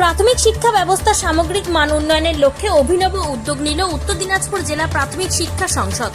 প্রাথমিক শিক্ষা ব্যবস্থা সামগ্রিক মান উন্নয়নের লক্ষ্যে অভিনব উদ্যোগ নিল উত্তর দিনাজপুর জেলা প্রাথমিক শিক্ষা সংসদ।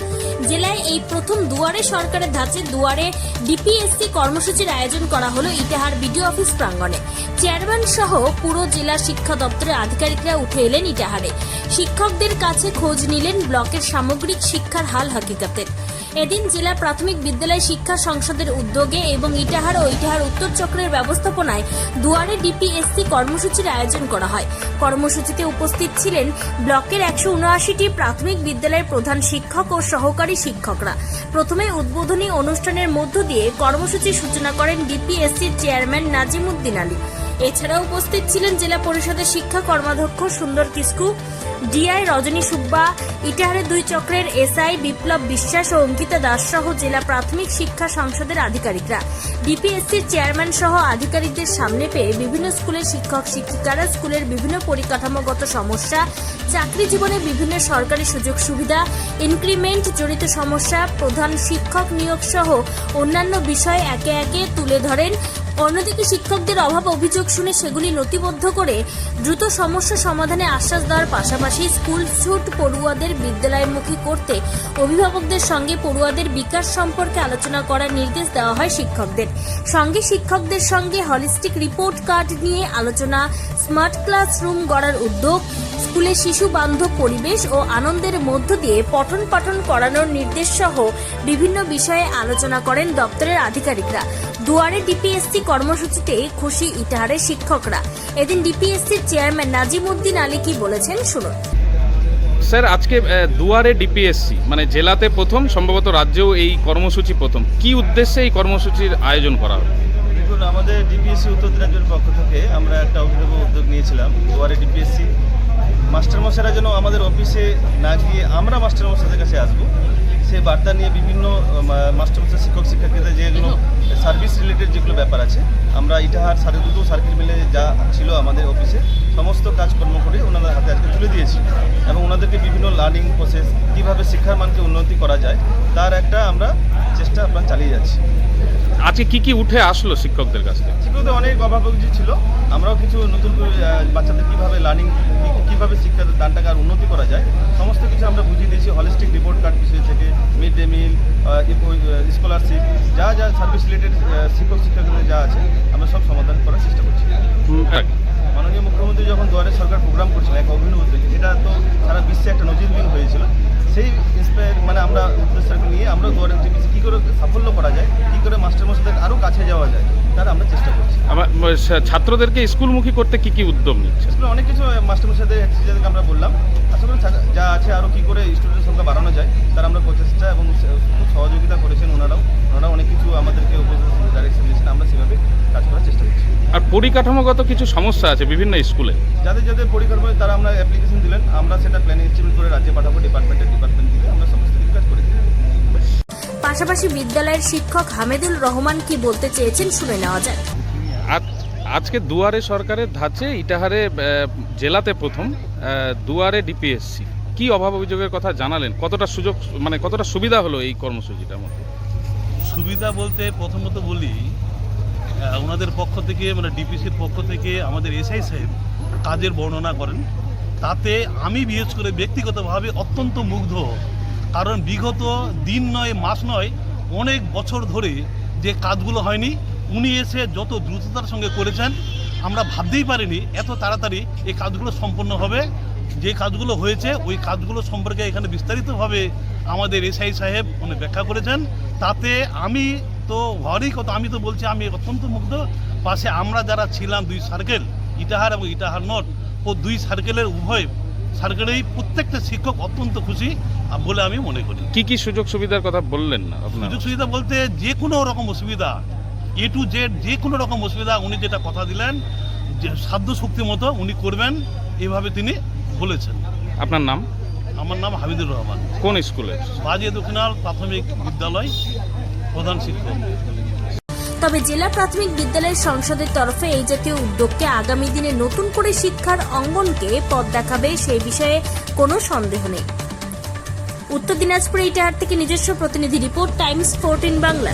জেলায় এই প্রথম দুয়ারে সরকারের ধাঁচে দুয়ারে ডিপিএসসি কর্মসূচির আয়োজন করা হলো ইটাহার বিডিও অফিস প্রাঙ্গণে। চেয়ারম্যান সহ পুরো জেলা শিক্ষা দপ্তরের আধিকারিকরা উঠে এলেন ইটাহারে। শিক্ষকদের কাছে খোঁজ নিলেন ব্লকের সামগ্রিক শিক্ষার হাল হাকিকাতের। এদিন জেলা প্রাথমিক বিদ্যালয় শিক্ষা সংসদের উদ্যোগে এবং ইটাহার ও ইটাহার উত্তর চক্রের ব্যবস্থাপনায় দুয়ারে ডিপিএসসি কর্মসূচির আয়োজন করা হয়। কর্মসূচিতে উপস্থিত ছিলেন ব্লকের একশো উনআশিটি প্রাথমিক বিদ্যালয়ের প্রধান শিক্ষক ও সহকারী শিক্ষকরা। প্রথমে উদ্বোধনী অনুষ্ঠানের মধ্য দিয়ে কর্মসূচির সূচনা করেন ডিপিএসসির চেয়ারম্যান নাজিমুদ্দিন আলী। এছাড়া উপস্থিত ছিলেন জেলা পরিষদের শিক্ষা কর্মাধ্যক্ষ সুন্দর কিস্কু ডিআই রজনী সুব্বা, ইটাহারের দুই চক্রের এসআই বিপ্লব বিশ্বাস ও অঙ্কিতা দাস সহ জেলা প্রাথমিক শিক্ষা সংসদের আধিকারিকরা। ডিপিএসসির চেয়ারম্যান সহ আধিকারিকদের সামনে পেয়ে বিভিন্ন স্কুলের শিক্ষক, শিক্ষিকারা স্কুলের বিভিন্ন পরিকাঠামোগত সমস্যা, চাকরি জীবনে বিভিন্ন সরকারি সুযোগ সুবিধা, ইনক্রিমেন্ট জড়িত সমস্যা, প্রধান শিক্ষক নিয়োগ সহ অন্যান্য বিষয় একে একে তুলে ধরেন। অন্যদিকে শিক্ষকদের অভাব অভিযোগ শুনে সেগুলি নথিবদ্ধ করে দ্রুত সমস্যা সমাধানে আশ্বাস দেওয়ার পাশাপাশি স্কুল ছুট পড়ুয়াদের বিদ্যালয়মুখী করতে অভিভাবকদের সঙ্গে পড়ুয়াদের বিকাশ সম্পর্কে আলোচনা করার নির্দেশ দেওয়া হয় শিক্ষকদের। সঙ্গে শিক্ষকদের সঙ্গে হলিস্টিক রিপোর্ট কার্ড নিয়ে আলোচনা স্মার্ট ক্লাসরুম গড়ার উদ্যোগ স্কুলে শিশু বান্ধব পরিবেশ ও আনন্দের মধ্য দিয়ে পঠন পাঠন করানোর নির্দেশ সহ বিভিন্ন বিষয়ে আলোচনা করেন দপ্তরের আধিকারিকরা। দুয়ারে ডিপিএসসি কর্মসূচিতে খুশি ইটাহারের শিক্ষকরা। এদিন ডিপিএসসির চেয়ারম্যান নাজিম উদ্দিন আলী কি বলেছেন শুনুন। স্যার আজকে দুয়ারে ডিপিএসসি মানে জেলাতে প্রথম সম্ভবত রাজ্যেও এই কর্মসূচি প্রথম। কি উদ্দেশ্যে এই কর্মসূচির আয়োজন করা হবে দেখুন আমাদের ডিপিএসসি উত্তর দিনাজপুরের পক্ষ থেকে আমরা একটা অভিনব উদ্যোগ নিয়েছিলাম দুয়ারে ডিপিএসসি। মাস্টারমশাইরা যেন আমাদের অফিসে না গিয়ে আমরা মাস্টারমশাইদের কাছে আসব। সেই বার্তা নিয়ে বিভিন্ন মাস্টারমশাই শিক্ষক শিক্ষার্থীদের যেগুলো সার্ভিস রিলেটেড যেগুলো ব্যাপার আছে আমরা ইটাহার সাড়ে দুটো সার্কিট মিলে যা ছিল আমাদের অফিসে সমস্ত কাজকর্ম করে ওনাদের হাতে আজকে তুলে দিয়েছি। এবং ওনাদেরকে বিভিন্ন লার্নিং প্রসেস কীভাবে শিক্ষার মানকে উন্নতি করা যায় তার একটা আমরা চেষ্টা আমরা চালিয়ে যাচ্ছি। আজকে কি কি উঠে আসলো শিক্ষকদের কাছ থেকে? শিক্ষকদের অনেক অভাবক যে ছিল। আমরাও কিছু নতুন করে বাচ্চাদের কীভাবে লার্নিং কীভাবে শিক্ষার দানটাকে আর উন্নতি করা যায় সমস্ত কিছু আমরা বুঝিয়ে দিয়েছি হলিস্টিক রিপোর্ট কার্ড বিষয় থেকে মিড ডে মিল স্কলারশিপ যা যা সার্ভিস রিলেটেড শিক্ষক শিক্ষকদের যা আছে আমরা সব সমাধান করার চেষ্টা করছি। মাননীয় মুখ্যমন্ত্রী যখন দুয়ারে সরকার প্রোগ্রাম করছিলেন এক অভিনব উদ্যোগ এটা তো সারা বিশ্বে একটা নজিরবিহীন হয়েছিল সেই ইন্সপায়ার মানে আমরা উদ্দেশ্যকে নিয়ে আমরা দুয়ারে টিভিসি কী করে সাফল্য করা যায় কী করে মাস্টারমশাইদের আরও কাছে যাওয়া যায় তার আমরা চেষ্টা করছি। আমার ছাত্রদেরকে স্কুলমুখী করতে কি কি উদ্যোগ নিচ্ছে? স্কুলে অনেক কিছু মাস্টারমশাইদের যাদেরকে আমরা বললাম আশা করি যা- আছে আরও কী করে স্টুডেন্টের সংখ্যা বাড়ানো যায় তার আমরা প্রচেষ্টা এবং খুব সহযোগিতা করেছেন ওনারাও। ওনারা অনেক কিছু আমাদেরকে ডাইরেকশন দিয়েছেন আমরা সেভাবে কাজ করার চেষ্টা করছি। আর পরিকাঠামোগত কিছু সমস্যা আছে বিভিন্ন স্কুলে? যাদের যাদের পরিকল্পনা তারা আমরা অ্যাপ্লিকেশন দিলেন আমরা সেটা প্ল্যান করে রাজ্যে পাঠাবো ডিপার্টমেন্টে ডিপার্টমেন্ট দিলে আমরা সমস্ত কিছু কাজ করে দিই পাশাপাশি বিদ্যালয়ের শিক্ষক হামেদুল রহমান কি বলতে চেয়েছেন শুনে নেওয়া যাক। আজকে দুয়ারে সরকারের ধাঁচে ইটাহারে জেলাতে প্রথম দুয়ারে ডিপিএসসি। কি অভাব অভিযোগের কথা জানালেন? কতটা সুযোগ মানে কতটা সুবিধা হলো এই কর্মসূচিটার মধ্যে? সুবিধা বলতে প্রথমত বলি ওনাদের পক্ষ থেকে মানে ডিপিসির পক্ষ থেকে আমাদের এসআই সাহেব কাজের বর্ণনা করেন। তাতে আমি বিশেষ করে ব্যক্তিগতভাবে অত্যন্ত মুগ্ধ। কারণ বিগত দিন নয়, মাস নয়, অনেক বছর ধরে যে কাজগুলো হয়নি, উনি এসে যত দ্রুততার সঙ্গে করেছেন, আমরা ভাবতেই পারিনি এত তাড়াতাড়ি এই কাজগুলো সম্পন্ন হবে। যে কাজগুলো হয়েছে, ওই কাজগুলো সম্পর্কে এখানে বিস্তারিতভাবে আমাদের এসআই সাহেব উনি ব্যাখ্যা করেছেন। তাতে আমি তো হওয়ারই কথা, আমি তো বলছি আমি অত্যন্ত মুগ্ধ। পাশে আমরা যারা ছিলাম দুই সার্কেল, ইটাহার এবং ইটাহার ও দুই সার্কেলের উভয় সার্কেলেই প্রত্যেকটা শিক্ষক অত্যন্ত খুশি বলে আমি মনে করি। কি কি সুযোগ সুবিধার কথা বললেন না সুযোগ সুবিধা বলতে যে কোনো রকম অসুবিধা এ টু জেড যে কোনো রকম অসুবিধা উনি যেটা কথা দিলেন যে সাধ্য শক্তি মতো উনি করবেন এভাবে তিনি বলেছেন। আপনার নাম? আমার নাম হামিদুর রহমান। কোন স্কুলে বাজিয়ে দক্ষিণাল প্রাথমিক বিদ্যালয় প্রধান শিক্ষক। তবে জেলা প্রাথমিক বিদ্যালয়ের সংসদের তরফে এই জাতীয় উদ্যোগকে আগামী দিনে নতুন করে শিক্ষার অঙ্গনকে পথ দেখাবে সেই বিষয়ে কোনো সন্দেহ নেই। উত্তর দিনাজপুর ইটাহার থেকে নিজস্ব প্রতিনিধি রিপোর্ট, টাইমস ফোরটিন বাংলা।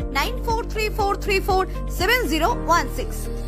9434347016.